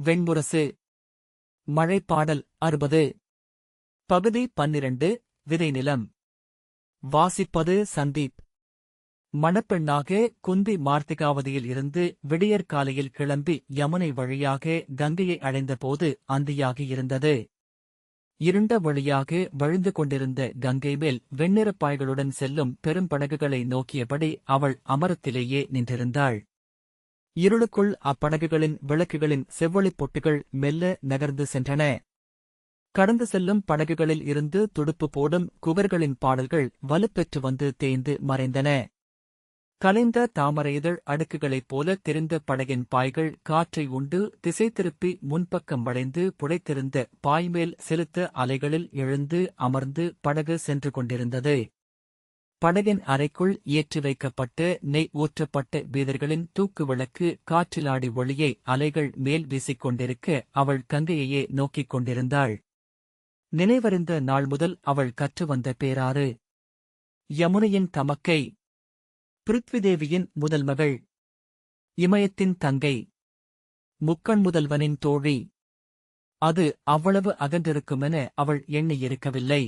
வெண்முரசு மழைப்பாடல் அறுபது. பகுதி பன்னிரண்டு விதைநிலம் வாசிப்பது சந்தீப். மணப்பெண்ணாக குந்தி மார்த்திகாவதியில் இருந்து விடியற்காலையில் கிளம்பி யமுனை வழியாக கங்கையை அடைந்தபோது அந்தியாகி இருந்தது. இருண்ட வழியாக வழிந்து கொண்டிருந்த கங்கை மேல் வெண்ணிறப் பாய்களுடன் செல்லும் பெரும்படகுகளை நோக்கியபடி அவள் அமரத்திலேயே நின்றிருந்தாள். இருளுக்குள் அப்படகுகளின் விளக்குகளின் செவ்வொளிப் பொட்டுகள் மெல்ல நகர்ந்து சென்றன. கடந்து செல்லும் படகுகளில் இருந்து துடுப்பு போடும் குவர்களின் பாடல்கள் வலுப்பெற்று வந்து தேய்ந்து மறைந்தன. கலைந்த தாமரைதழ் அடுக்குகளைப் போல தெரிந்த படகின் பாய்கள் காற்றை உண்டு திசை திருப்பி முன்பக்கம் வளைந்து புடைத்திருந்த பாய்மேல் செலுத்த அலைகளில் எழுந்து அமர்ந்து படகு சென்று கொண்டிருந்தது. படகின் அறைக்குள் ஏற்றி வைக்கப்பட்டு நெய் ஊற்றப்பட்ட வீரர்களின் தூக்கு விளக்கு காற்றிலாடி ஒளியை அலைகள் மேல் வீசிக்கொண்டிருக்க அவள் கங்கையையே நோக்கிக் கொண்டிருந்தாள். நினைவறிந்த நாள் முதல் அவள் கற்று வந்த பேராறு யமுனையின் தமக்கை பிருத்விதேவியின் முதல் மகள் இமயத்தின் தங்கை முக்கண் முதல்வனின் தோழி அது அவ்வளவு அகன்றிருக்குமென அவள் எண்ணியிருக்கவில்லை.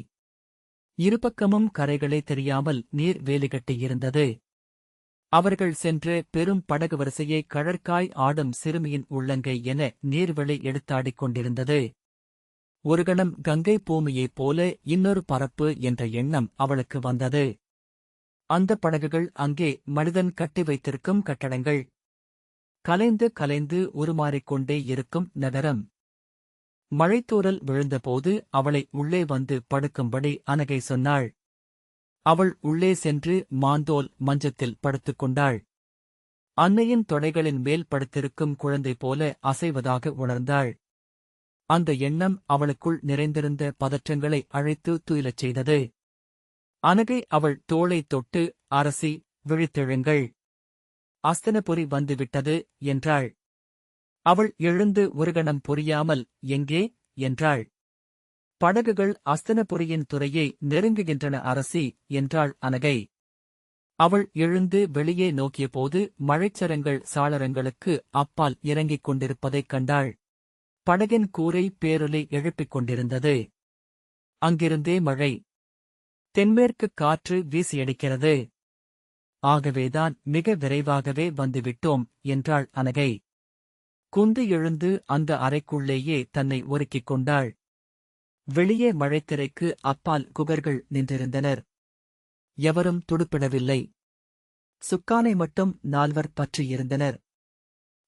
இருபக்கமும் கரைகளே தெரியாமல் நீர் வேலிகட்டியிருந்தது அவர்கள் சென்று பெரும் படகு வரிசையை கழற்காய் ஆடும் சிறுமியின் உள்ளங்கை என நீர்வெளி எடுத்தாடிக் கொண்டிருந்தது. ஒரு கணம் கங்கை பூமியைப் போல இன்னொரு பரப்பு என்ற எண்ணம் அவளுக்கு வந்தது. அந்த படகுகள் அங்கே மனிதன் கட்டி வைத்திருக்கும் கட்டடங்கள். கலைந்து கலைந்து உருமாறிக்கொண்டே இருக்கும் நகரம். மழைத்தூரல் விழுந்தபோது அவளை உள்ளே வந்து படுக்கும்படி அனகை சொன்னாள். அவள் உள்ளே சென்று மாந்தோல் மஞ்சத்தில் படுத்துக் கொண்டாள். அன்னையின் தொடைகளின் மேல் படுத்திருக்கும் குழந்தை போல அசைவதாக உணர்ந்தாள். அந்த எண்ணம் அவளுக்குள் நிறைந்திருந்த பதற்றங்களை அழைத்து துயிலச் செய்தது. அனகை அவள் தோளைத் தொட்டு அரசி விழித்தெழுங்கள். அஸ்தனபுரி வந்துவிட்டது என்றாள். அவள் எழுந்து ஒரு கணம் புரியாமல் எங்கே என்றாள். படகுகள் அஸ்தனபுரியின் துறையை நெருங்குகின்றன அரசி என்றாள் அனகை. அவள் எழுந்து வெளியே நோக்கியபோது மழைச்சரங்கள் சாளரங்களுக்கு அப்பால் இறங்கிக் கொண்டிருப்பதைக் கண்டாள். படகின் கூரை பேரொலி எழுப்பிக் கொண்டிருந்தது. அங்கிருந்தே மழை. தென்மேற்குக் காற்று வீசியடிக்கிறது. ஆகவேதான் மிக விரைவாகவே வந்துவிட்டோம் என்றாள் அனகை. குந்து எழுந்து அந்த அறைக்குள்ளேயே தன்னை ஒருக்கிக் கொண்டாள். வெளியே மழைத்திரைக்கு அப்பால் குகர்கள் நின்றிருந்தனர். எவரும் துடுப்பிடவில்லை. சுக்கானை மட்டும் நால்வர் பற்றியிருந்தனர்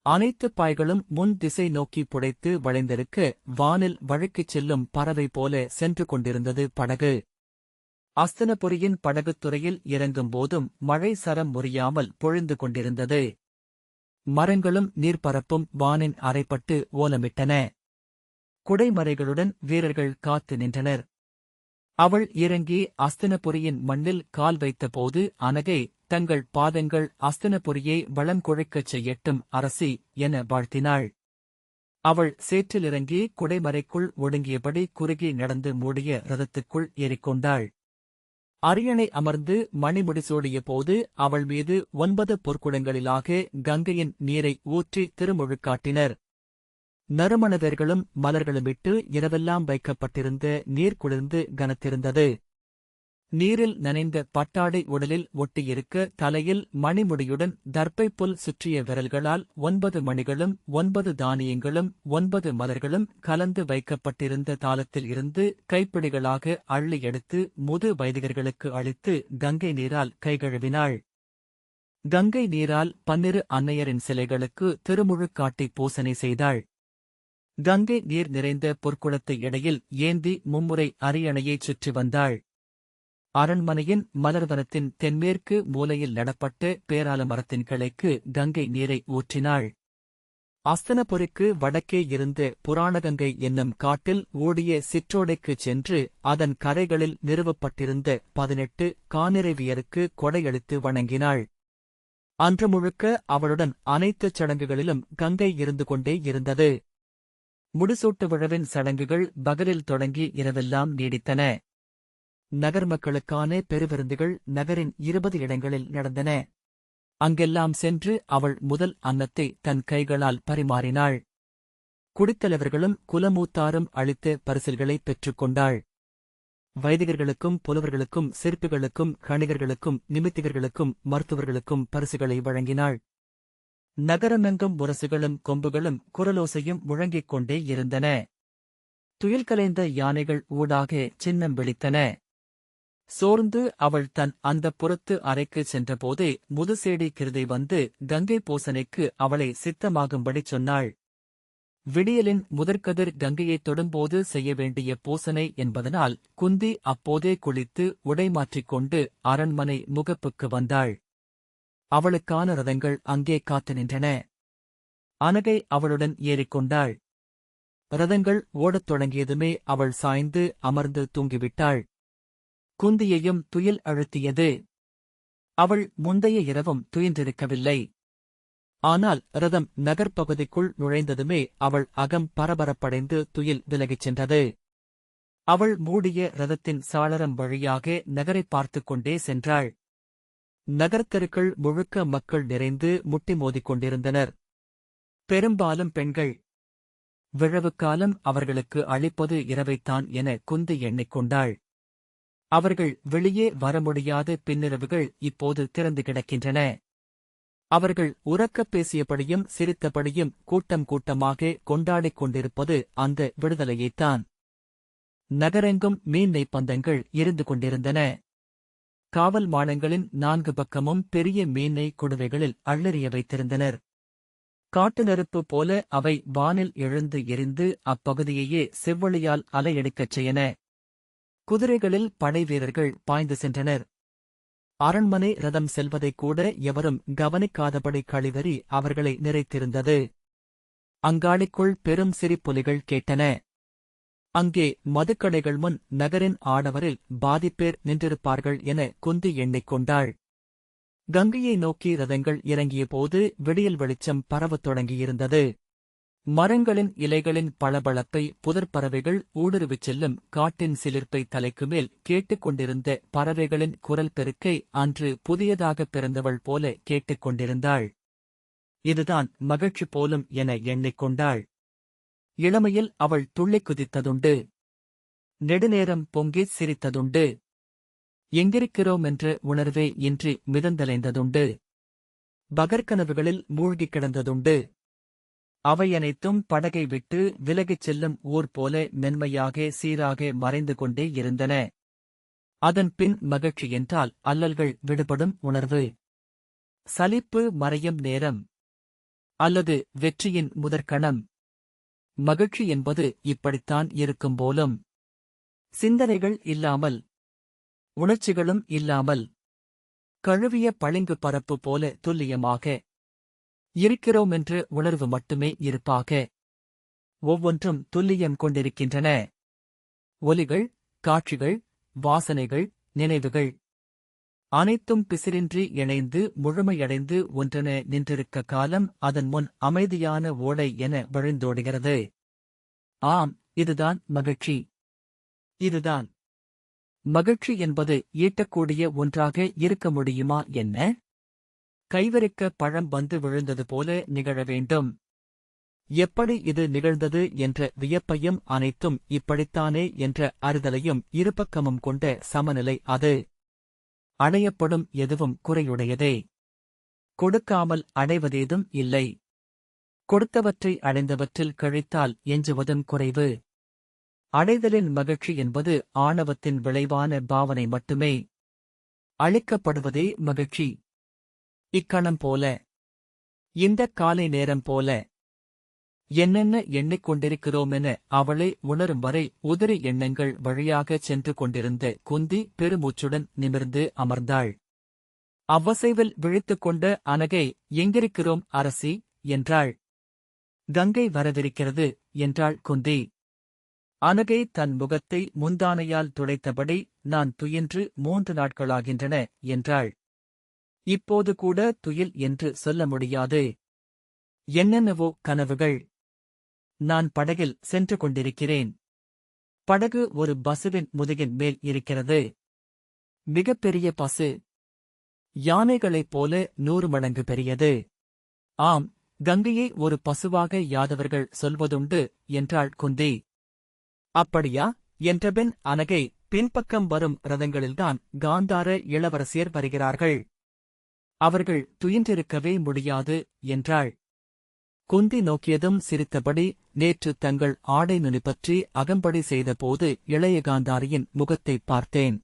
அனைத்து பாய்களும் முன் திசை நோக்கி புடைத்து வளைந்திருக்க வானில் வழக்குச் செல்லும் பறவை போல சென்று கொண்டிருந்தது படகு. அஸ்தனபுரியின் படகுத்துறையில் இறங்கும் போதும் மழை சரம் முறியாமல் பொழிந்து கொண்டிருந்தது. மரங்களும் நீர்ப்பரப்பும் வானின் அரைப்பட்டு ஓலமிட்டன. குடைமறைகளுடன் வீரர்கள் காத்து நின்றனர். அவள் இறங்கி அஸ்தினபுரியின் மண்ணில் கால் வைத்தபோது அனகை தங்கள் பாதங்கள் அஸ்தினபுரியை வளம் குழைக்கச் செய்யட்டும் அரசி என வாழ்த்தினாள். அவள் சேற்றிலிறங்கி குடைமறைக்குள் ஒடுங்கியபடி குறுகி நடந்து மூடிய ரதத்துக்குள் ஏறிக்கொண்டாள். அரியணை அமர்ந்து மணிமுடிசூடிய போது அவள் மீது ஒன்பது பொற்குடங்களிலாக கங்கையின் நீரை ஊற்றி திருமுழுக்காட்டினர் நறுமணவர்களும் மலர்களுமிட்டு இரவெல்லாம் வைக்கப்பட்டிருந்த நீர் குளிர்ந்து கனத்திருந்தது. நீரில் நனைந்த பட்டாடை உடலில் ஒட்டியிருக்க தலையில் மணிமுடியுடன் தர்ப்பை புல் சுற்றிய விரல்களால் ஒன்பது மணிகளும் ஒன்பது தானியங்களும் ஒன்பது மலர்களும் கலந்து வைக்கப்பட்டிருந்த தாளத்தில் இருந்து கைப்பிடிகளாக அள்ளி எடுத்து முது வைதிகர்களுக்கு அளித்து கங்கை நீரால் கைகழுவினாள். கங்கை நீரால் பன்னிரு அன்னையரின் சிலைகளுக்கு திருமுழுக்காட்டி பூசனை செய்தாள். கங்கை நீர் நிறைந்த பொற்குளத்தை இடையில் ஏந்தி மும்முறை அரியணையைச் சுற்றி வந்தாள். அரண்மனையின் மலர்வனத்தின் தென்மேற்கு மூலையில் நடப்பட்டு பேரால மரத்தின் கிளைக்கு கங்கை நீரை ஊற்றினாள். அஸ்தனபுரிக்கு வடக்கே இருந்து புராணகங்கை என்னும் காட்டில் ஓடிய சிற்றோடைக்குச் சென்று அதன் கரைகளில் நிறுவப்பட்டிருந்த பதினெட்டு கானிறைவியருக்கு கொடையளித்து வணங்கினாள். அன்று முழுக்க அவளுடன் அனைத்துச் சடங்குகளிலும் கங்கை இருந்து கொண்டே இருந்தது. முடிசூட்டு விழவின் சடங்குகள் பகலில் தொடங்கி இரவெல்லாம் நீடித்தன. நகர் மக்களுக்கான பெருவிருந்துகள் நகரின் இருபது இடங்களில் நடந்தன. அங்கெல்லாம் சென்று அவள் முதல் அன்னத்தை தன் கைகளால் பரிமாறினாள். குடித்தலைவர்களும் குலமூத்தாரும் அளித்த பரிசல்களை பெற்றுக்கொண்டாள். வைதிகர்களுக்கும் புலவர்களுக்கும் சிற்பிகளுக்கும் கணிகர்களுக்கும் நிமித்திகர்களுக்கும் மருத்துவர்களுக்கும் பரிசுகளை வழங்கினாள். நகரமெங்கும் முரசுகளும் கொம்புகளும் குரலோசையும் முழங்கிக் கொண்டே இருந்தன. துயில் கலைந்த யானைகள் ஊடாக சின்னம் விழித்தன சோர்ந்து அவள் தன் அந்த புறத்து அறைக்கு சென்றபோதே முதுசேடி கிருதை வந்து கங்கை பூசனைக்கு அவளை சித்தமாகும்படி சொன்னாள். விடியலின் முதற்கதிர் கங்கையைத் தொடும்போது செய்ய வேண்டிய பூசனை என்பதனால் குந்தி அப்போதே குளித்து உடை மாற்றிக்கொண்டு அரண்மனை முகப்புக்கு வந்தாள். அவளுக்கான ரதங்கள் அங்கே காத்து நின்றன. அனகை அவளுடன் ஏறிக்கொண்டாள் ரதங்கள் ஓடத் தொடங்கியதுமே அவள் சாய்ந்து அமர்ந்து தூங்கிவிட்டாள். குந்தியையும் துயில் அழுத்தியது. அவள் முந்தைய இரவும் துயின்றிருக்கவில்லை. ஆனால் ரதம் நகர்ப்பகுதிக்குள் நுழைந்ததுமே அவள் அகம் பரபரப்படைந்து துயில் விலகிச் சென்றது. அவள் மூடிய ரதத்தின் சாளரம் வழியாக நகரைப் பார்த்துக் கொண்டே சென்றாள். நகர்த்தெருக்கள் முழுக்க மக்கள் நிறைந்து முட்டி மோதிக் கொண்டிருந்தனர். பெரும்பாலும் பெண்கள். விழவுக்காலம் அவர்களுக்கு அளிப்பது இரவைத்தான் என குந்தி எண்ணிக்கொண்டாள் அவர்கள் வெளியே வர முடியாத பின்னிரவுகள் இப்போது திறந்து கிடக்கின்றன. அவர்கள் உறக்கப் பேசியபடியும் சிரித்தபடியும் கூட்டம் கூட்டமாக கொண்டாடிக் கொண்டிருப்பது அந்த விடுதலையைத்தான். நகரெங்கும் மீன் பந்தங்கள் இருந்து கொண்டிருந்தன. காவல் மாடங்களின் நான்கு பக்கமும் பெரிய மீனை குடுவைகளில் அள்ளறிய வைத்திருந்தனர். காட்டு நெருப்பு போல அவை வானில் எழுந்து எரிந்து அப்பகுதியையே செவ்வொளியால் அலையெடுக்கச் செய்யன. குதிரைகளில் படைவீரர்கள் பாய்ந்து சென்றனர். அரண்மனை ரதம் செல்வதைக் கூட எவரும் கவனிக்காதபடி கழிவறி அவர்களை நிறைத்திருந்தது. அங்காடிக்குள் பெரும் சிரிப்பொலிகள் கேட்டன. அங்கே மதுக்கடைகள் முன் நகரின் ஆடவரில் பாதிப்பேர் நின்றிருப்பார்கள் என குந்தி எண்ணிக்கொண்டாள் கங்கையை நோக்கி ரதங்கள் இறங்கியபோது விடியல் வெளிச்சம் பரவத் தொடங்கியிருந்தது. மரங்களின் இலைகளின் பளபளப்பை புதர்பறவைகள் ஊடுருவிச் செல்லும் காட்டின் சிலிர்ப்பை தலைக்குமேல் கேட்டுக் கொண்டிருந்த பறவைகளின் குரல் பெருக்கை அன்று புதியதாகப் பிறந்தவள் போல கேட்டுக் கொண்டிருந்தாள். இதுதான் மகிழ்ச்சி போலும் என எண்ணிக்கொண்டாள் இளமையில் அவள் துள்ளிக் குதித்ததுண்டு. நெடுநேரம் பொங்கிச் சிரித்ததுண்டு. எங்கிருக்கிறோம் என்ற உணர்வே இன்றி மிதந்தலைந்ததுண்டு. பகற்கனவுகளில் மூழ்கிக் கிடந்ததுண்டு. அவையனைத்தும் படகை விட்டு விலகிச் செல்லும் ஊர் போல மென்மையாக சீராக மறைந்து கொண்டே இருந்தன. அதன் பின் மகிழ்ச்சி என்றால் அல்லல்கள் விடுபடும் உணர்வு. சலிப்பு மறையும் நேரம். அல்லது வெற்றியின் முதற்கணம். மகிழ்ச்சி என்பது இப்படித்தான் இருக்கும் போலும். சிந்தனைகள் இல்லாமல். உணர்ச்சிகளும் இல்லாமல். கழுவிய பளிங்கு பரப்பு போல துல்லியமாக. இருக்கிறோமென்று உணர்வு மட்டுமே இருப்பாக. ஒவ்வொன்றும் துல்லியம் கொண்டிருக்கின்றன. ஒலிகள் காட்சிகள் வாசனைகள் நினைவுகள். அனைத்தும் பிசிரின்றி இணைந்து முழுமையடைந்து ஒன்றென நின்றிருக்க காலம் அதன் முன் அமைதியான ஓடை என விழுந்தோடுகிறது. ஆம் இதுதான் மகிழ்ச்சி. இதுதான். மகிழ்ச்சி என்பது ஈட்டக்கூடிய ஒன்றாக இருக்க முடியுமா என்ன? கைவிரிக்க பழம் வந்து விழுந்தது போல நிகழ வேண்டும். எப்படி இது நிகழ்ந்தது என்ற வியப்பையும் அனைத்தும் இப்படித்தானே என்ற அறிதலையும் இருபக்கமும் கொண்ட சமநிலை அது. அடையப்படும் எதுவும் குறையுடையதே. கொடுக்காமல் அடைவதேதும் இல்லை. கொடுத்தவற்றை அடைந்தவற்றில் கழித்தால் எஞ்சுவதும் குறைவு. அடைதலின் மகிழ்ச்சி என்பது ஆணவத்தின் விளைவான பாவனை மட்டுமே. அளிக்கப்படுவதே மகிழ்ச்சி. இக்கணம் போல. இந்த காலை நேரம் போல. என்னென்ன எண்ணிக்கொண்டிருக்கிறோமென அவளை உணரும் வரை உதிரி எண்ணங்கள் வழியாகச் சென்று கொண்டிருந்த குந்தி பெருமூச்சுடன் நிமிர்ந்து அமர்ந்தாள். அவ்வசைவில் விழித்துக் கொண்ட அனகை எங்கிருக்கிறோம் அரசி என்றாள். கங்கை வரவிருக்கிறது என்றாள் குந்தி. அனகை தன் முகத்தை முந்தானையால் துடைத்தபடி நான் துயின்று மூன்று நாட்களாகின்றன என்றாள். இப்போது கூட துயில் என்று சொல்ல முடியாது. என்னென்னவோ கனவுகள். நான் படகில் சென்று கொண்டிருக்கிறேன். படகு ஒரு பசுவின் முதுகின் மேல் இருக்கிறது. மிகப்பெரிய பசு. யானைகளைப் போல நூறு மடங்கு பெரியது. ஆம் கங்கையை ஒரு பசுவாக யாதவர்கள் சொல்வதுண்டு என்றாள் குந்தி. அப்படியா? என்றபின் அனகை பின்பக்கம் வரும் ரதங்களில்தான் காந்தார இளவரசியர் வருகிறார்கள். அவர்கள் துயின்றிருக்கவே முடியாது என்றாள். குந்தி நோக்கியதும் சிரித்தபடி நேற்று தங்கள் ஆடை நுனி பற்றி அகம்படி செய்தபோது இளைய காந்தாரியின் முகத்தைப் பார்த்தேன்.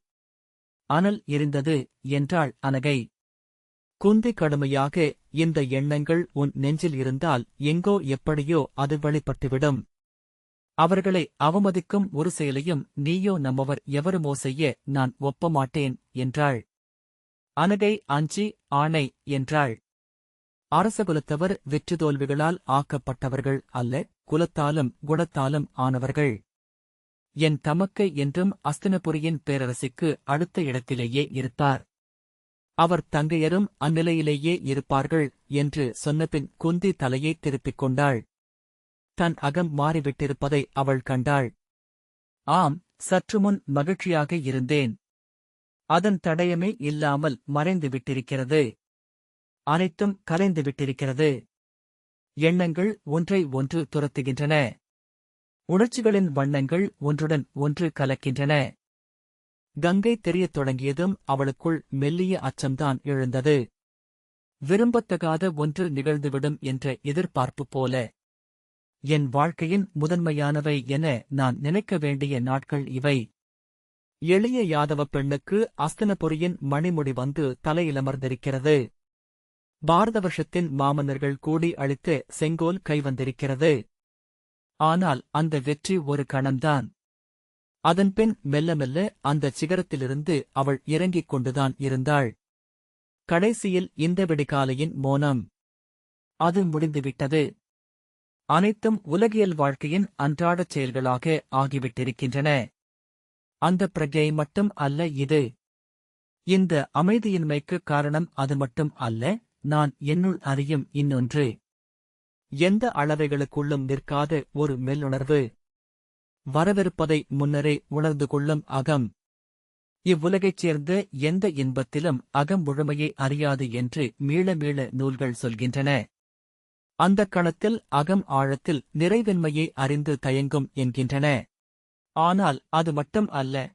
அனல் எரிந்தது என்றாள் அனகை. குந்தி கடுமையாக இந்த எண்ணங்கள் உன் நெஞ்சில் இருந்தால் எங்கோ எப்படியோ அது வெளிப்பட்டுவிடும். அவர்களை அவமதிக்கும் ஒரு செயலையும் நீயோ நம்மவர் எவருமோ செய்ய நான் ஒப்பமாட்டேன் என்றாள். அனகை அஞ்சி ஆணை என்றாள். அரசகுலத்தவர் வெற்றி தோல்விகளால் ஆக்கப்பட்டவர்கள் அல்ல குலத்தாலும் குணத்தாலும் ஆனவர்கள். என் தமக்கை என்றும் அஸ்தினபுரியின் பேரரசிக்கு அடுத்த இடத்திலேயே இருப்பார். அவர் தங்கையரும் அந்நிலையிலேயே இருப்பார்கள் என்று சொன்னபின் குந்தி தலையை திருப்பிக் கொண்டாள். தன் அகம் மாறிவிட்டிருப்பதை அவள் கண்டாள். ஆம் சற்றுமுன் மகிழ்ச்சியாக இருந்தேன். அதன் தடயமே இல்லாமல் மறைந்து விட்டிருக்கிறது அனைத்தும் கலைந்து விட்டிருக்கிறது எண்ணங்கள் ஒன்றை ஒன்று துரத்துகின்றன. உணர்ச்சிகளின் வண்ணங்கள் ஒன்றுடன் ஒன்று கலக்கின்றன. கங்கை தெரியத் தொடங்கியதும் அவளுக்குள் மெல்லிய அச்சம்தான் எழுந்தது. விரும்பத்தகாத ஒன்று நிகழ்ந்துவிடும் என்ற எதிர்பார்ப்பு போல. என் வாழ்க்கையின் முதன்மையானவை என நான் நினைக்க வேண்டிய நாட்கள் இவை. எளிய யாதவ பெண்ணுக்கு அஸ்தனபுரியின் மணிமுடி வந்து தலையிலமர்ந்திருக்கிறது. பாரத வருஷத்தின் மாமன்னர்கள் கூடி அளித்து செங்கோல் கைவந்திருக்கிறது ஆனால் அந்த வெற்றி ஒரு கணம்தான். அதன்பின் மெல்ல மெல்ல அந்தச் சிகரத்திலிருந்து அவள் இறங்கிக் கொண்டுதான் இருந்தாள். கடைசியில் இந்த விடிகாலையின் மோனம். அது முடிந்துவிட்டது. அனைத்தும் உலகியல் வாழ்க்கையின் அன்றாடச் செயல்களாக ஆகிவிட்டிருக்கின்றன. அந்த பிரஜை மட்டும் அல்ல இது. இந்த அமைதியின்மைக்கு காரணம் அது மட்டும் அல்ல நான் என்னுள் அறியும் இன்னொன்று. எந்த அளவைகளுக்குள்ளும் நிற்காத ஒரு மெல்லுணர்வு வரவிருப்பதை முன்னரே உணர்ந்து கொள்ளும் அகம். இவ்வுலகைச் சேர்ந்த எந்த இன்பத்திலும் அகம் முழுமையை அறியாது என்று மீள மீள நூல்கள் சொல்கின்றன. அந்தக் கணத்தில் அகம் ஆழத்தில் நிறைவென்மையை அறிந்து தயங்கும் என்கின்றன. ஆனால் அது மட்டும் அல்ல.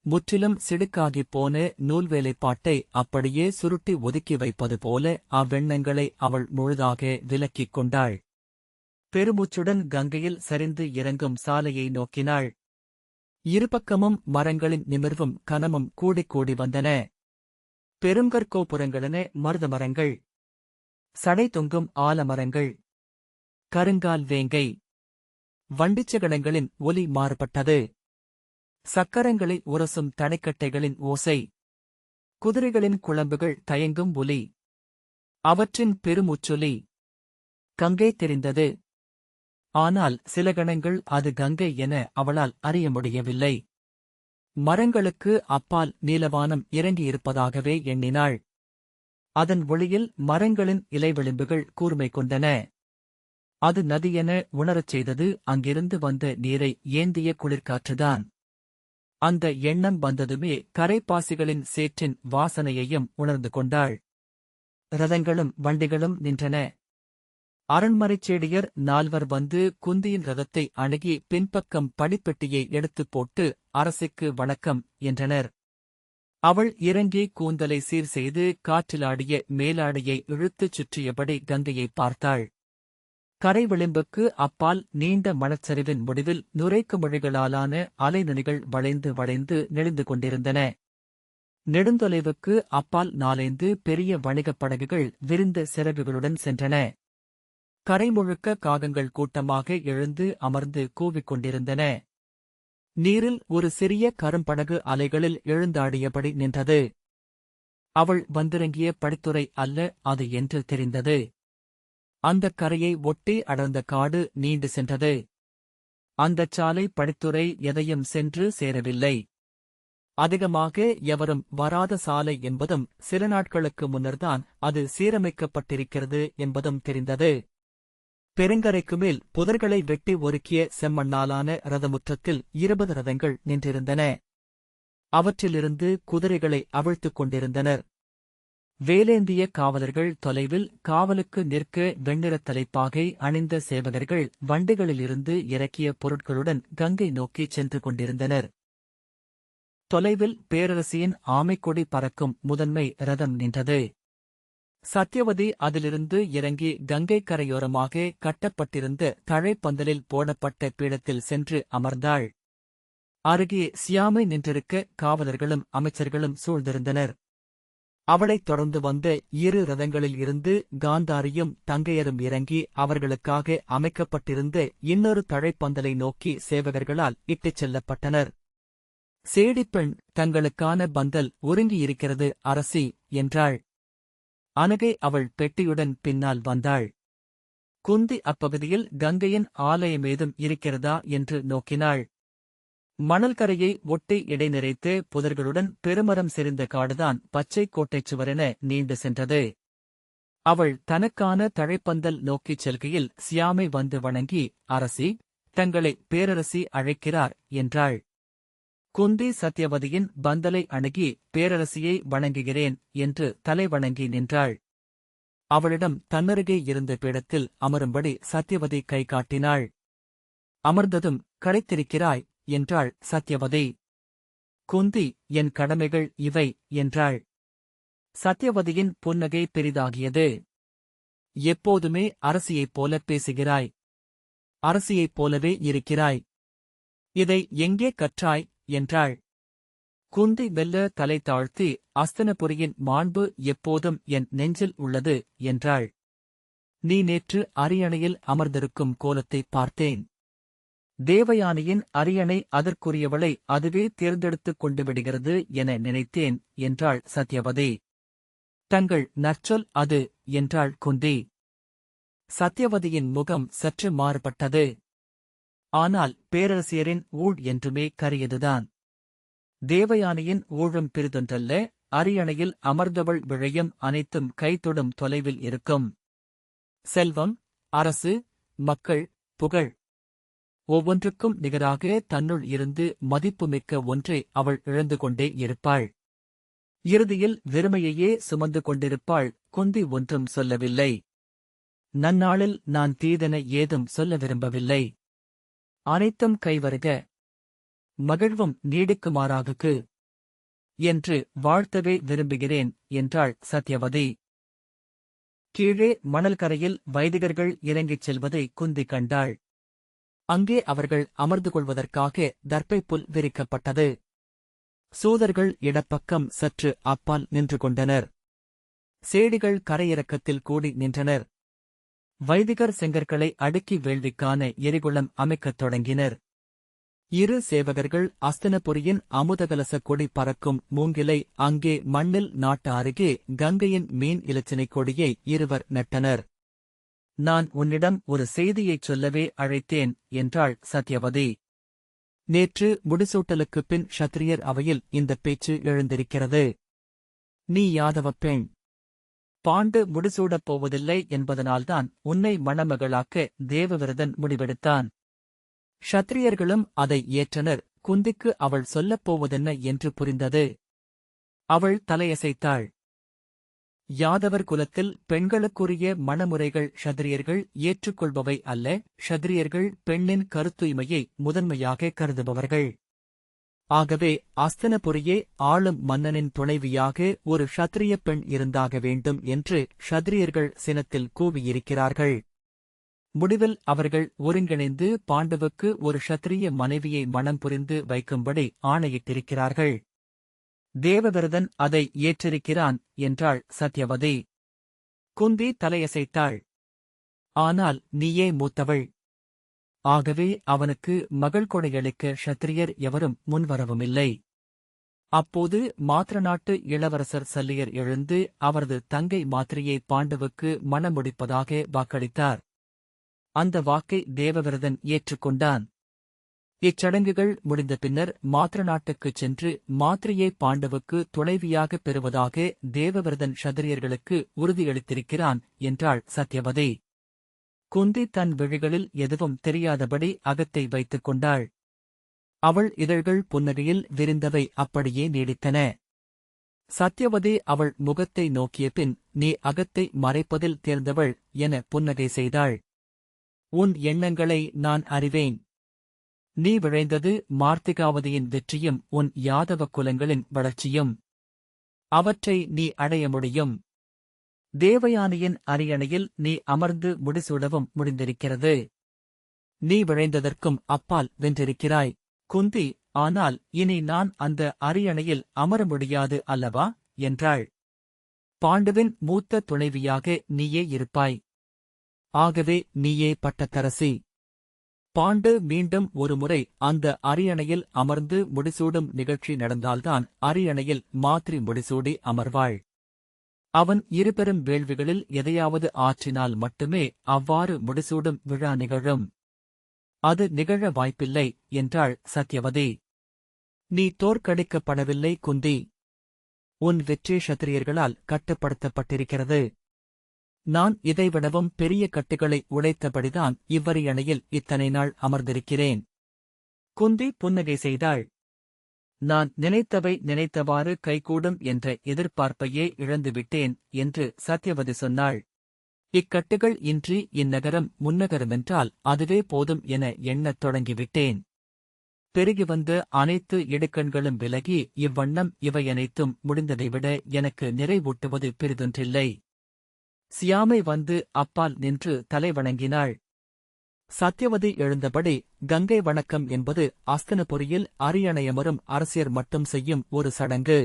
முற்றிலும் சிடுக்காகிப் போன நூல்வேலைப்பாட்டை அப்படியே சுருட்டி ஒதுக்கி வைப்பது போல அவ்வெண்ணங்களை அவள் முழுதாக விலக்கிக் கொண்டாள். பெருமூச்சுடன் கங்கையில் சரிந்து இறங்கும் சாலையை நோக்கினாள். இருபக்கமும் மரங்களின் நிமிர்வும் கனமும் கூடிக் கூடி வந்தன. பெருங்கற்கோபுரங்களென மருத மரங்கள். சடை தொங்கும் ஆலமரங்கள். கருங்கால் வேங்கை. வண்டிச்சகடங்களின் ஒலி மாறுபட்டது. சக்கரங்களை உரசும் தடைக்கட்டைகளின் ஓசை. குதிரைகளின் குழம்புகள் தயங்கும் ஒலி. அவற்றின் பெருமுச்சொலி. கங்கை தெரிந்தது. ஆனால் சில கணங்கள் அது கங்கை என அவளால் அறிய முடியவில்லை. மரங்களுக்கு அப்பால் நீலவானம் இறங்கியிருப்பதாகவே எண்ணினாள். அதன் ஒளியில் மரங்களின் இலைவிளிம்புகள் கூர்மை கொண்டன. அது நதியென உணரச் செய்தது. அங்கிருந்து வந்த நீரை ஏந்திய குளிர்காற்றுதான் அந்த எண்ணம் வந்ததுமே கரைப்பாசிகளின் சேற்றின் வாசனையையும் உணர்ந்து கொண்டாள். ரதங்களும் வண்டிகளும் நின்றன. அரண்மனைச் செடியர் நால்வர் வந்து குந்தியின் ரதத்தை அணுகி பின்பக்கம் படிப்பெட்டியை எடுத்துப் போட்டு அரசுக்கு வணக்கம் என்றனர். அவள் இறங்கி கூந்தலை சீர் செய்து காற்றிலாடிய மேலாடையை இழுத்துச் சுற்றியபடி கங்கையை பார்த்தாள். கரை விளிம்புக்கு அப்பால் நீண்ட மலச்சரிவின் முடிவில் நுரைக்கு மொழிகளாலான அலைநலிகள் வளைந்து வளைந்து நெளிந்து கொண்டிருந்தன. நெடுந்தொலைவுக்கு அப்பால் நாலைந்து பெரிய வணிகப் படகுகள் விரிந்த சிறகுகளுடன் சென்றன. கரை முழுக்க காகங்கள் கூட்டமாக எழுந்து அமர்ந்து கூவிக் கொண்டிருந்தன. நீரில் ஒரு சிறிய கரும்படகு அலைகளில் எழுந்தாடியபடி நின்றது. அவள் வந்திறங்கிய படித்துறை அல்ல அது என்று தெரிந்தது. அந்தக் கரையை ஒட்டி அடர்ந்த காடு நீண்டு சென்றது. அந்தச் சாலை படித்துறை எதையும் சென்று சேரவில்லை. அதிகமாக எவரும் வராத சாலை என்பதும் சில நாட்களுக்கு முன்னர்தான் அது சீரமைக்கப்பட்டிருக்கிறது என்பதும் தெரிந்தது. பெருங்கரைக்கு மேல் புதர்களை வெட்டி ஒருக்கிய செம்மண்ணாலான ரதமுற்றத்தில் இருபது ரதங்கள் நின்றிருந்தன. அவற்றிலிருந்து குதிரைகளை அவிழ்த்துக் கொண்டிருந்தனர். வேலேந்திய காவலர்கள் தொலைவில் காவலுக்கு நிற்க வெண்ணிறத் தலைப்பாகை அணிந்த சேவகர்கள் வண்டிகளிலிருந்து இறக்கிய பொருட்களுடன் கங்கை நோக்கிச் சென்று கொண்டிருந்தனர். தொலைவில் பேரரசியின் ஆமைக்கொடி பறக்கும் முதன்மை ரதம் நின்றது. சத்யவதி அதிலிருந்து இறங்கி கங்கை கரையோரமாக கட்டப்பட்டிருந்த தழைப்பந்தலில் போடப்பட்ட பீடத்தில் சென்று அமர்ந்தாள். அருகே சியாமை நின்றிருக்க காவலர்களும் அமைச்சர்களும் சூழ்ந்திருந்தனர். அவளைத் தொடர்ந்து வந்த இரு ரதங்களில் இருந்து காந்தாரியும் தங்கையரும் இறங்கி அவர்களுக்காக அமைக்கப்பட்டிருந்த இன்னொரு தழைப்பந்தலை நோக்கி சேவகர்களால் இட்டுச் செல்லப்பட்டனர். சேடிப்பெண் தங்களுக்கான பந்தல் ஒருங்கியிருக்கிறது அரசி என்றாள். அணுகை அவள் பெட்டியுடன் பின்னால் வந்தாள். குந்தி அப்பகுதியில் கங்கையின் ஆலயமேதும் இருக்கிறதா என்று நோக்கினாள். மணல்கரையை ஒட்டி இடைநிறைத்து புதர்களுடன் பெருமரம் செறிந்த காடுதான் பச்சை கோட்டைச் சுவரென நீண்டு சென்றது. அவள் தனக்கான தழைப்பந்தல் நோக்கிச் செல்கையில் சியாமை வந்து வணங்கி அரசி தங்களை பேரரசி அழைக்கிறார் என்றாள். குந்தி சத்யவதியின் பந்தலை அணுகி பேரரசியை வணங்குகிறேன் என்று தலை வணங்கி நின்றாள். அவளிடம் தன்னருகே இருந்த பீடத்தில் அமரும்படி சத்யவதி கை காட்டினாள். அமர்ந்ததும் கரைத்திருக்கிறாய் என்றாள் சத்யவதி. குந்தி என் கடமைகள் இவை என்றாள். சத்யவதியின் புன்னகை பெரிதாகியது. எப்போதுமே அரசியைப் போல பேசுகிறாய். அரசியைப் போலவே இருக்கிறாய். இதை எங்கே கற்றாய்? என்றாள். குந்தி வெல்ல தலை தாழ்த்தி அஸ்தனபுரியின் மாண்பு எப்போதும் என் நெஞ்சில் உள்ளது என்றாள். நீ நேற்று அரியணையில் அமர்ந்திருக்கும் கோலத்தை பார்த்தேன். தேவயானியின் அரியணை அதற்குரியவளை அதுவே தேர்ந்தெடுத்துக் கொண்டு விடுகிறது என நினைத்தேன் என்றாள் சத்யவதி. தங்கள் நற்சொல் அது என்றாள் குந்தி. சத்யவதியின் முகம் சற்று மாறுபட்டது. ஆனால் பேரரசியரின் ஊழ் என்றுமே கரியதுதான். தேவயானியின் ஊழும் பிரிதொன்றல்ல அரியணையில் அமர்ந்தவள் விழையும் அனைத்தும் கைத்தொடும் தொலைவில் இருக்கும். செல்வம் அரசு மக்கள் புகழ் ஒவ்வொன்றுக்கும் நிகராக தன்னுள் இருந்து மதிப்புமிக்க ஒன்றை அவள் இழந்து கொண்டே இருப்பாள். இறுதியில் வெறுமையையே சுமந்து கொண்டிருப்பாள் குந்தி ஒன்றும் சொல்லவில்லை. நன்னாளில் நான் தீதென ஏதும் சொல்ல விரும்பவில்லை. அனைத்தும் கைவருக. மகிழ்வும் நீடிக்குமாறாகுக்கு. என்று வாழ்த்தவே விரும்புகிறேன் என்றாள் சத்யவதி. கீழே மணல்கரையில் வைதிகர்கள் இறங்கிச் செல்வதை குந்தி கண்டாள். அங்கே அவர்கள் அமர்ந்து கொள்வதற்காக தர்ப்பை புல் விரிக்கப்பட்டது. சூதர்கள் இடப்பக்கம் சற்று அப்பால் நின்று கொண்டனர் சேடிகள் கரையிறக்கத்தில் கூடி நின்றனர். வைதிகர் செங்கற்களை அடுக்கி வேள்விக்கான எரிகுளம் அமைக்கத் தொடங்கினர். இரு சேவகர்கள் அஸ்தனபுரியின் அமுதகலச கொடி பறக்கும் மூங்கிலை அங்கே மண்ணில் நாட்ட அருகே கங்கையின் மீன் இலச்சினை கொடியை இருவர் நட்டனர். நான் உன்னிடம் ஒரு செய்தியைச் சொல்லவே அழைத்தேன் என்றாள் சத்யவதி. நேற்று முடிசூட்டலுக்குப் பின் ஷத்ரியர் அவையில் இந்தப் பேச்சு எழுந்திருக்கிறது. நீ யாதவ பெண். பாண்டு முடிசூடப் போவதில்லை என்பதனால்தான் உன்னை மணமகளாக்க தேவவிரதன் முடிவெடுத்தான். ஷத்ரியர்களும் அதை ஏற்றனர் குந்திக்கு அவள் சொல்லப் போவதென்ன என்று புரிந்தது. அவள் தலையசைத்தாள். யாதவர் குலத்தில் பெண்களுக்குரிய மணமுறைகள் ஷதிரியர்கள் ஏற்றுக்கொள்பவை அல்ல ஷதிரியர்கள் பெண்ணின் கருத்துய்மையை முதன்மையாக கருதுபவர்கள். ஆகவே அஸ்தனபுரியே ஆளும் மன்னனின் துணைவியாக ஒரு ஷத்ரிய பெண் இருந்தாக வேண்டும் என்று ஷத்ரியர்கள் சினத்தில் கூவியிருக்கிறார்கள். முடிவில் அவர்கள் ஒருங்கிணைந்து பாண்டவுக்கு ஒரு ஷத்ரிய மனைவியை மணம் புரிந்து வைக்கும்படி ஆணையிட்டிருக்கிறார்கள். தேவவிரதன் அதை ஏற்றிருக்கிறான் என்றாள் சத்யவதி. குந்தி தலையசைத்தாள். ஆனால் நீயே மூத்தவள். ஆகவே அவனுக்கு மகள் கொடையளிக்க ஷத்திரியர் எவரும் முன்வரவுமில்லை. அப்போது மாத்திர நாட்டு இளவரசர் சல்லியர் எழுந்து அவரது தங்கை மாத்திரையை பாண்டவுக்கு மணமுடிப்பதாக வாக்களித்தார். அந்த வாக்கை தேவவிரதன் ஏற்றுக்கொண்டான். இச்சடங்குகள் முடிந்த பின்னர் மாத்திர நாட்டுக்குச் சென்று மாத்திரையை பாண்டவுக்கு துணைவியாக பெறுவதாக தேவவிரதன் ஷதிரியர்களுக்கு உறுதியளித்திருக்கிறான் என்றாள் சத்யவதி. குந்தி தன் விழிகளில் எதுவும் தெரியாதபடி அகத்தை வைத்துக் கொண்டாள். அவள் இதழ்கள் புன்னகையில் விரிந்தவை அப்படியே நீடித்தன. சத்யவதி அவள் முகத்தை நோக்கிய பின் நீ அகத்தை மறைப்பதில் தேர்ந்தவள் என புன்னகை செய்தாள். உன் எண்ணங்களை நான் அறிவேன். நீ விழைந்தது மார்த்திகாவதியின் வெற்றியும் உன் யாதவ குலங்களின் வளர்ச்சியும். அவற்றை நீ அடைய முடியும். தேவயானியின் அரியணையில் நீ அமர்ந்து முடிசூடவும் முடிந்திருக்கிறது. நீ விழைந்ததற்கும் அப்பால் வென்றிருக்கிறாய். குந்தி ஆனால் இனி நான் அந்த அரியணையில் அமர முடியாது அல்லவா? என்றாள். பாண்டுவின் மூத்த துணைவியாக நீயே இருப்பாய். ஆகவே நீயே பட்டத்தரசி. பாண்டு மீண்டும் ஒருமுறை அந்த அரியணையில் அமர்ந்து முடிசூடும் நிகழ்ச்சி நடந்தால்தான் அரியணையில் மாத்திரி முடிசூடி அமர்வாள். அவன் இருபெரும் வேள்விகளில் எதையாவது ஆற்றினால் மட்டுமே அவ்வாறு முடிசூடும் விழா நிகழும். அது நிகழ வாய்ப்பில்லை என்றாள் சத்யவதி. நீ தோற்கடிக்கப்படவில்லை குந்தி. உன் வெற்றி சத்திரியர்களால் கட்டுப்படுத்தப்பட்டிருக்கிறது. நான் இதைவிடவும் பெரிய கட்டுகளை உடைத்தபடிதான் இவ்வரியணையில் இத்தனை நாள் அமர்ந்திருக்கிறேன். குந்தி புன்னகை செய்தாள். நான் நினைத்தவை நினைத்தவாறு கைகூடும் என்ற எதிர்பார்ப்பையே இழந்துவிட்டேன் என்று சத்யவதி சொன்னாள். இக்கட்டுகள் இன்றி இந்நகரம் முன்னகரமென்றால் அதுவே போதும் என எண்ணத் தொடங்கிவிட்டேன். பெருகி வந்த அனைத்து இடுக்கண்களும் விலகி இவ்வண்ணம் இவையனைத்தும் முடிந்ததைவிட எனக்கு நிறைவூட்டுவது பெரிதொன்றில்லை. சியாமை வந்து அப்பால் நின்று தலை வணங்கினாள். சத்யவதி எழுந்தபடி கங்கை வணக்கம் என்பது அஸ்தனபுரியில் அரியணையமரும் அரசியர் மட்டும் செய்யும் ஒரு சடங்கு.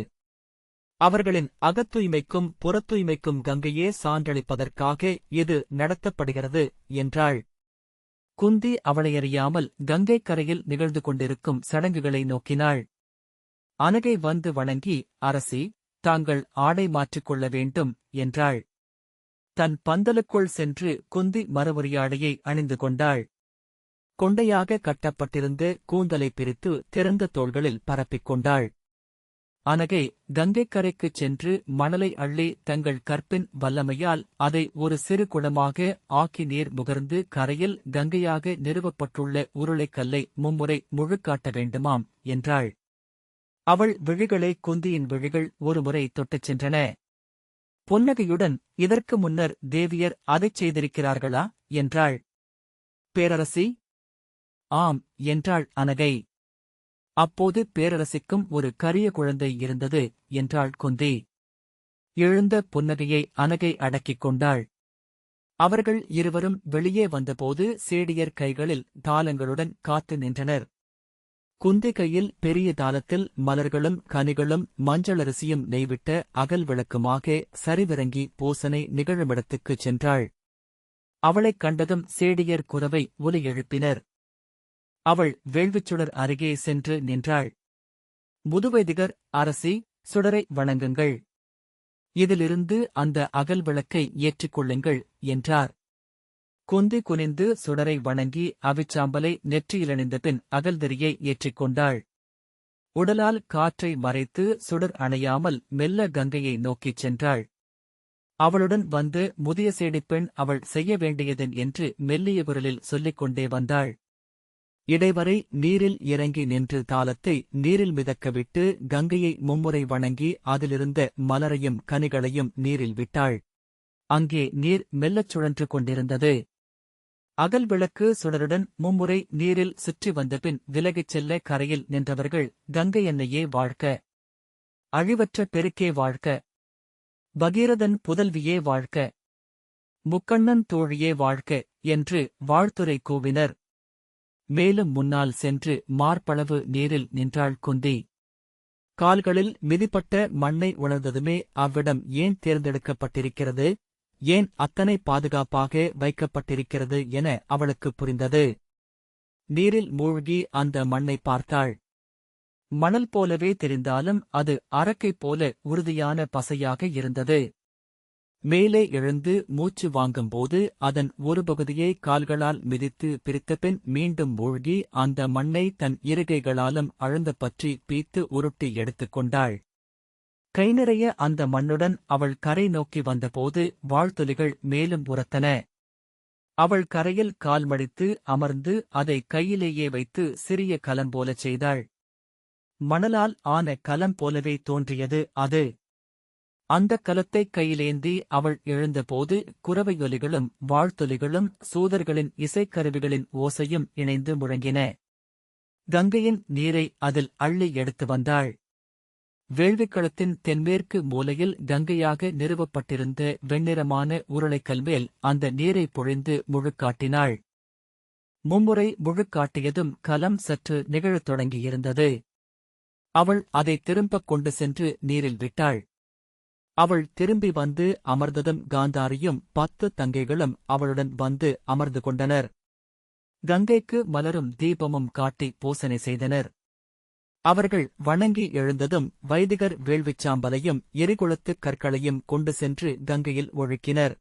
அவர்களின் அகத்தூய்மைக்கும் புறத்தூய்மைக்கும் கங்கையே சான்றளிப்பதற்காக இது நடத்தப்படுகிறது என்றாள். குந்தி அவளையறியாமல் கங்கை கரையில் நிகழ்ந்து கொண்டிருக்கும் சடங்குகளை நோக்கினாள். அனகை வந்து வணங்கி அரசி தாங்கள் ஆடை மாற்றிக்கொள்ள வேண்டும் என்றாள். தன் பந்தலுக்குள் சென்று குந்தி மறுமுறியாடையை அணிந்து கொண்டாள். கொண்டையாக கட்டப்பட்டிருந்த கூந்தலை பிரித்து திறந்த தோள்களில் பரப்பிக் கொண்டாள். அனகை கங்கைக்கரைக்குச் சென்று மணலை அள்ளி தங்கள் கற்பின் வல்லமையால் அதை ஒரு சிறு குளமாக ஆக்கி நீர் முகர்ந்து கரையில் கங்கையாக நிறுவப்பட்டுள்ள உருளைக்கல்லை மும்முறை முழுக்காட்ட வேண்டுமாம் என்றாள். அவள் விழிகளை குந்தியின் விழிகள் ஒருமுறை தொட்டுச் சென்றன. புன்னகையுடன் இதற்கு முன்னர் தேவியர் அதைச் செய்திருக்கிறார்களா? என்றாள். பேரரசி? ஆம் என்றாள் அனகை. அப்போது பேரரசிக்கும் ஒரு கரிய குழந்தை இருந்தது என்றாள் குந்தி. எழுந்த புன்னகையை அனகை அடக்கிக் கொண்டாள். அவர்கள் இருவரும் வெளியே வந்தபோது சேடியர் கைகளில் தாளங்களுடன் காத்து நின்றனர். குந்திகையில் பெரிய தாளத்தில் மலர்களும் கனிகளும் மஞ்சளரிசியும் நெய்விட்ட அகல் விளக்குமாக சரிவிறங்கி பூசனை நிகழுமிடத்துக்குச் சென்றாள். அவளைக் கண்டதும் சேடியர் குரவை ஒலி எழுப்பினர். அவள் வேள்விச்சுடர் அருகே சென்று நின்றாள். முதுவைதிகர் அரசி சுடரை வணங்குங்கள். இதிலிருந்து அந்த அகல் விளக்கை ஏற்றுக்கொள்ளுங்கள் என்றார். குந்தி குனிந்து சுடரை வணங்கி அவிச்சாம்பலை நெற்றியிலணிந்த பின் அகல்தெறியை ஏற்றிக்கொண்டாள் உடலால் காற்றை மறைத்து சுடர் அணையாமல் மெல்ல கங்கையை நோக்கிச் சென்றாள். அவளுடன் வந்து முதிய சேடிப்பெண் அவள் செய்ய வேண்டியதன் என்று மெல்லிய குரலில் சொல்லிக் கொண்டே வந்தாள். இடைவரை நீரில் இறங்கி நின்று தாளத்தை நீரில் மிதக்கவிட்டு கங்கையை மும்முறை வணங்கி அதிலிருந்த மலரையும் கனிகளையும் நீரில் விட்டாள். அங்கே நீர் மெல்லச் சுழன்று கொண்டிருந்தது. அகல் விளக்கு சுடருடன் மும்முறை நீரில் சுற்றி வந்தபின் விலகிச் செல்ல கரையில் நின்றவர்கள் கங்கை எண்ணெயே வாழ்க்க அழிவற்ற பெருக்கே வாழ்க்க பகீரதன் புதல்வியே வாழ்க்க முக்கண்ணன் தோழியே வாழ்க்க என்று வாழ்த்துரை கூவினர். மேலும் முன்னால் சென்று மார்பளவு நீரில் நின்றாள் குந்தி. கால்களில் மிதிப்பட்ட மண்ணை உணர்ந்ததுமே அவ்விடம் ஏன் தேர்ந்தெடுக்கப்பட்டிருக்கிறது? ஏன் அத்தனை பாதுகாப்பாக வைக்கப்பட்டிருக்கிறது என அவளுக்கு புரிந்தது. நீரில் மூழ்கி அந்த மண்ணை பார்த்தாள். மணல் போலவே தெரிந்தாலும் அது அரக்கை போல உறுதியான பசையாக இருந்தது. மேலே எழுந்து மூச்சு வாங்கும்போது அதன் ஒரு பகுதியை கால்களால் மிதித்து பிரித்தபின் மீண்டும் மூழ்கி அந்த மண்ணை தன் இருகைகளாலும் அழுந்த பற்றி பீத்து உருட்டி எடுத்துக் கை நிறைய அந்த மண்ணுடன் அவள் கரை நோக்கி வந்தபோது வாழ்த்துளிகள் மேலும் உரத்தன. அவள் கரையில் கால் மடித்து அமர்ந்து அதை கையிலேயே வைத்து சிறிய கலம் போலச் செய்தாள். மணலால் ஆன கலம் போலவே தோன்றியது அது. அந்தக் கலத்தை கையிலேந்தி அவள் எழுந்தபோது குரவையொலிகளும் வாழ்த்தொலிகளும் சூதர்களின் இசைக்கருவிகளின் ஓசையும் இணைந்து முழங்கின. கங்கையின் நீரை அதில் அள்ளி எடுத்து வந்தாள். வேள்விக்களத்தின் தென்மேற்கு மூலையில் கங்கையாக நிறுவப்பட்டிருந்த வெண்ணிறமான உருளைக்கல்மேல் அந்த நீரை பொழிந்து முழுக்காட்டினாள். மும்முறை முழுக்காட்டியதும் கலம் சற்று நிகழத் தொடங்கியிருந்தது. அவள் அதை திரும்பக் கொண்டு சென்று நீரில் விட்டாள். அவள் திரும்பி வந்து அமர்ந்ததும் காந்தாரியும் பத்து தங்கைகளும் அவளுடன் வந்து அமர்ந்து கொண்டனர். கங்கைக்கு மலரும் தீபமும் காட்டி பூசனை செய்தனர். அவர்கள் வணங்கி எழுந்ததும் வைதிகர் வேள்விச்சாம்பலையும் எரிகுளத்துக் கற்களையும் கொண்டு சென்று கங்கையில் ஒழுக்கினர்.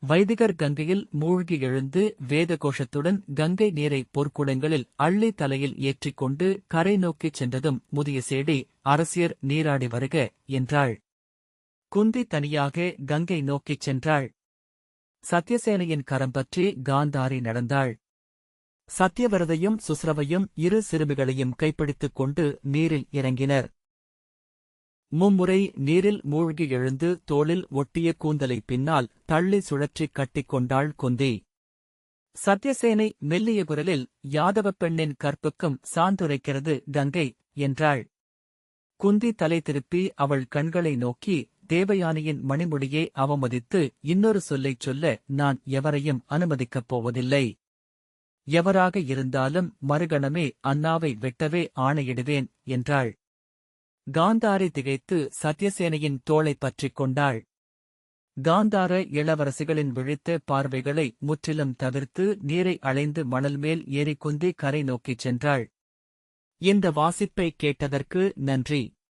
வைதிகர் கங்கையில் மூழ்கி எழுந்து வேத கோஷத்துடன் கங்கை நீரை பொற்குடங்களில் அள்ளி தலையில் ஏற்றிக்கொண்டு கரை நோக்கிச் சென்றதும் முதிய சேடி அரசியர் நீராடி வருக என்றாள். குந்தி தனியாக கங்கை நோக்கிச் சென்றாள். சத்யசேனையின் கரம் பற்றி காந்தாரி நடந்தாள். சத்யவரதையும் சுஸ்ரவையும் இரு சிறுமிகளையும் கைப்பிடித்துக் கொண்டு நீரில் இறங்கினர். மும்முறை நீரில் மூழ்கி எழுந்து தோளில் ஒட்டிய கூந்தலை பின்னால் தள்ளி சுழற்றிக் கட்டிக்கொண்டாள் குந்தி. சத்யசேனை மெல்லிய குரலில் யாதவப் பெண்ணின் கற்புக்கும் சாந்துரைக்கிறது கங்கை என்றாள். குந்தி தலை திருப்பி அவள் கண்களை நோக்கி தேவயானியின் மணிமுடியை அவமதித்து இன்னொரு சொல்லைச் சொல்ல நான் எவரையும் அனுமதிக்கப் போவதில்லை. எவராக இருந்தாலும் மறுகணமே அண்ணாவை வெட்டவே ஆணையிடுவேன் என்றாள். காந்தாரி திகைத்து சத்யசேனையின் தோளைப் பற்றிக் கொண்டாள். காந்தார இளவரசிகளின் விழித்த பார்வைகளை முற்றிலும் தவிர்த்து நீரை அலைந்து மணல் மேல் ஏறிக்குந்தி கரை நோக்கிச் சென்றாள். இந்த வாசிப்பை கேட்டதற்கு நன்றி.